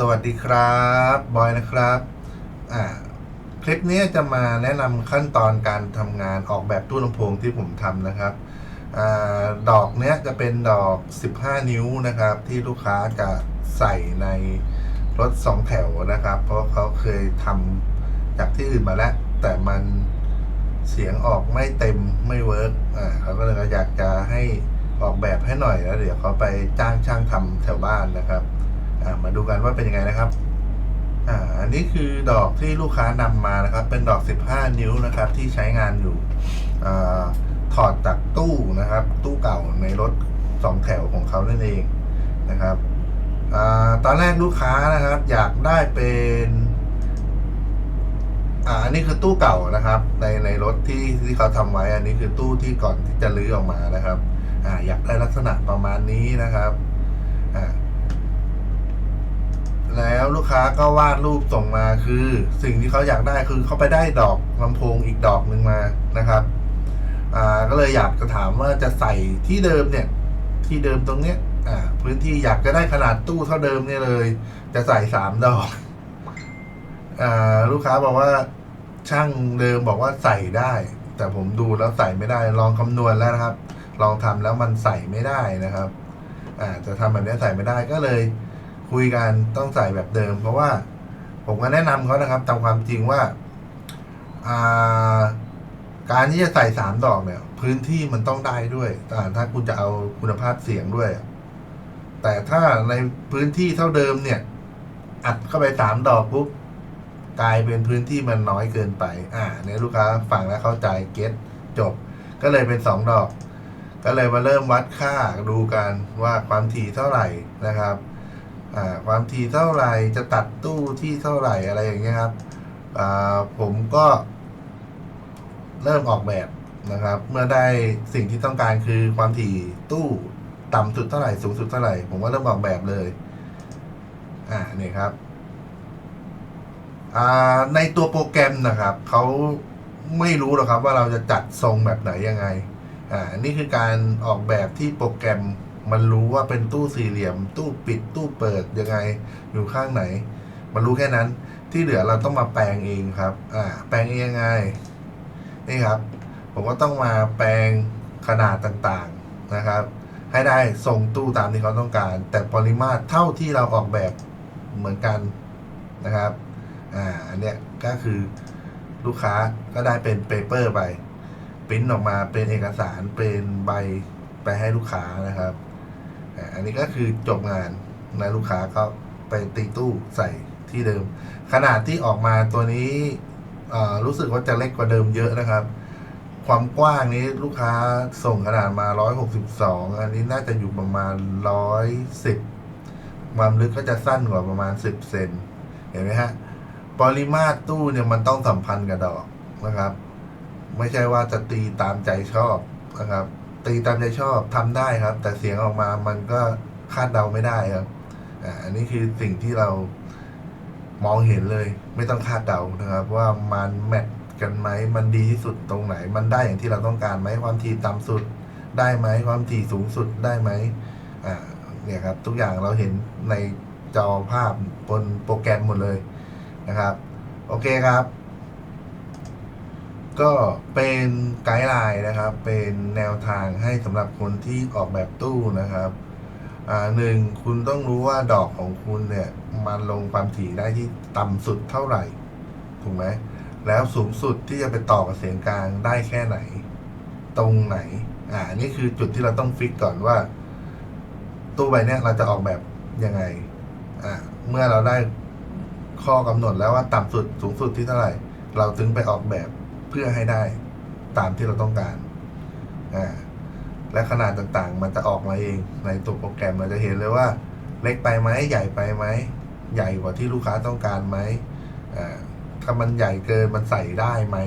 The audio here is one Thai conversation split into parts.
สวัสดีครับบอยนะครับอ่าคลิปนี้จะมาแนะนำขั้นตอนการทำงานออกแบบตู้ลำโพงที่ผมทำนะครับอาดอกเนี้ยจะเป็นดอก 15 นิ้วนะครับ ที่ลูกค้าจะใส่ในรถ 2 แถวนะครับ เพราะเขาเคยทำจากที่อื่นมาแล้ว แต่มันเสียงออกไม่เต็มไม่เวิร์กอ่าเขาก็เลยอยากจะให้ออกแบบให้หน่อยแล้วเดี๋ยวเขาไปจ้างช่างทำแถวบ้านนะครับ มาดูกันว่าเป็นยังไงนะครับอ่าอันนี้คือดอกที่ลูกค้านำมานะครับ เป็นดอก 15 นิ้วนะครับ ที่ใช้งานอยู่อาถอดจากตู้นะครับ ตู้เก่าในรถสองแถวของเขานั่นเองนะครับอาตอนแรกลูกค้านะครับ อยากได้เป็นอ่าอันนี้คือตู้เก่านะครับ ในในรถที่ที่เขาทำไว้ อันนี้คือตู้ที่ก่อนที่จะรื้อออกมานะครับ อ่า อยากได้ลักษณะประมาณนี้นะครับ อ่า ล้วลูกค้าก็วาดรูปส่งมาคือสิ่งที่เขาอยากได้คือเขาไปได้ดอกลำโพงอีกดอกหนึ่งมานะครับอ่าก็เลยอยากจะถามว่าจะใส่ที่เดิมเนี่ย ที่เดิมตรงเนี้ยอ่าพื้นที่อยากจะได้ขนาดตู้เท่าเดิมเนี่ยเลย จะใส่สามดอกอ่าลูกค้าบอกว่าช่างเดิมบอกว่าใส่ได้ แต่ผมดูแล้วใส่ไม่ได้ลองคำนวณแล้วนะครับ ลองทำแล้วมันใส่ไม่ได้นะครับ อ่าจะทำแบบนี้ใส่ไม่ได้ก็เลย คุยกันต้องใส่แบบเดิม เพราะว่าผมก็แนะนำเขานะครับตามความจริงว่าาการที่จะใส่สามดอกเนี่ย พื้นที่มันต้องได้ด้วยอ่ถ้าคุณจะเอาคุณภาพเสียงด้วย แต่ถ้าในพื้นที่เท่าเดิมเนี่ย อัดเข้าไปสามดอกปุ๊บกลายเป็นพื้นที่มันน้อยเกินไป อ่าเนี่ยลูกค้าฟังแล้วเข้าใจเก็ตจบ ก็เลยเป็นสองดอก ก็เลยมาเริ่มวัดค่าดูกันว่าความถี่เท่าไหร่นะครับ อ่าความถี่เท่าไหร่จะตัดตู้ที่เท่าไหร่อะไรอย่างเงี้ยครับอ่าผมก็เริ่มออกแบบนะครับ เมื่อได้สิ่งที่ต้องการคือความถี่ตู้ต่ำสุดเท่าไหร่สูงสุดเท่าไหร่ ผมก็เริ่มออกแบบเลย อ่านี่ครับในตัวโปรแกรมนะครับ เขาไม่รู้หรอกครับว่าเราจะจัดทรงแบบไหนยังไง อ่า นี่คือการออกแบบที่โปรแกรม มันรู้ว่าเป็นตู้สี่เหลี่ยม ตู้ปิดตู้เปิดยังไงอยู่ข้างไหน มันรู้แค่นั้น ที่เหลือเราต้องมาแปลงเองครับ อ่า แปลงเองยังไง นี่ครับ ผมก็ต้องมาแปลงขนาดต่างๆนะครับ ให้ได้ทรงตู้ตามที่เขาต้องการ แต่ปริมาตรเท่าที่เราออกแบบเหมือนกันนะครับ อ่า อันเนี้ยก็คือลูกค้าก็ได้เป็นเปเปอร์ไปปริ้นออกมาเป็นเอกสารเป็นใบไปให้ลูกค้านะครับ อันนี้ก็คือจบงานนะลูกค้าก็ไปตีตู้ใส่ที่เดิม ขนาดที่ออกมาตัวนี้รู้สึกว่าจะเล็กกว่าเดิมเยอะนะครับ ความกว้างนี้ลูกค้าส่งขนาดมา 162 อันนี้น่าจะอยู่ประมาณ 110 ความลึกก็จะสั้นกว่าประมาณ 10 เซนเห็นไหมฮะปริมาตรตู้เนี่ยมันต้องสัมพันธ์กับดอกนะครับ ไม่ใช่ว่าจะตีตามใจชอบนะครับ ตีตามใจชอบทำได้ครับ แต่เสียงออกมามันก็คาดเดาไม่ได้ครับอันนี้คือสิ่งที่เรามองเห็นเลย ไม่ต้องคาดเดานะครับ ว่ามันแมทกันไหมมันดีที่สุดตรงไหน มันได้อย่างที่เราต้องการไหมความถี่ต่ำสุดได้ไหมความถี่สูงสุดได้ไหมอ่าเนี่ยครับ ทุกอย่างเราเห็นในจอภาพบนโปรแกรมหมดเลยนะครับ โอเคครับ ก็เป็นไกด์ไลน์นะครับ เป็นแนวทางให้สำหรับคนที่ออกแบบตู้นะครับหนึ่งคุณต้องรู้ว่าดอกของคุณเนี่ยมันลงความถี่ได้ที่ต่ำสุดเท่าไหร่ถูกไหมแล้วสูงสุดที่จะไปต่อกับเสียงกลางได้แค่ไหน ตรงไหน อ่าอันนี่คือจุดที่เราต้องฟิกก่อนว่า ตู้ใบเนี้ยเราจะออกแบบยังไง อ่าเมื่อเราได้ข้อกำหนดแล้วว่าต่ำสุดสูงสุดที่เท่าไหร่ เราถึงไปออกแบบ เพื่อให้ได้ตามที่เราต้องการอ่าและขนาดต่างๆ มันจะออกมาเองในตัวโปรแกรมเราจะเห็นเลยว่า เล็กไปไหมใหญ่ไปไหมใหญ่กว่าที่ลูกค้าต้องการไหมอ่าถ้ามันใหญ่เกินมันใส่ได้ไหม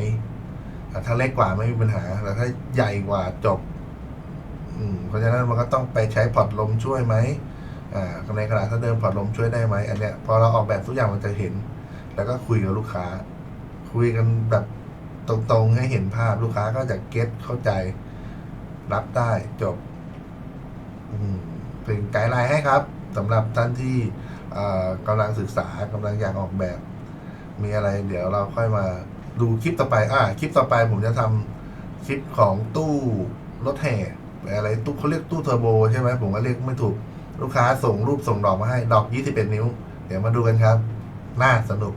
ถ้าเล็กกว่าไม่มีปัญหาแต่ถ้าใหญ่กว่าจบอืมเพราะฉะนั้นมันก็ต้องไปใช้พอร์ตลมช่วยไหมอ่าในขณะถ้าเดิมพอร์ตลมช่วยได้ไหมอันเนี้ยพอเราออกแบบทุกอย่างมันจะเห็น แล้วก็คุยกับลูกค้า คุยกันแบบ ตรงๆให้เห็นภาพลูกค้าก็จะเก็ตเข้าใจรับได้จบเป็นไกด์ไลน์ให้ครับสำหรับท่านที่กำลังศึกษากำลังอยากออกแบบ มีอะไร เดี๋ยวเราค่อยมาดูคลิปต่อไป อ่า คลิปต่อไปผมจะทำคลิปของตู้รถแห่อะไรตู้เขาเรียกตู้เทอร์โบใช่ไหมผมก็เรียกไม่ถูก ลูกค้าส่งรูปส่งดอกมาให้ ดอก21นิ้ว เดี๋ยวมาดูกันครับ น่าสนุก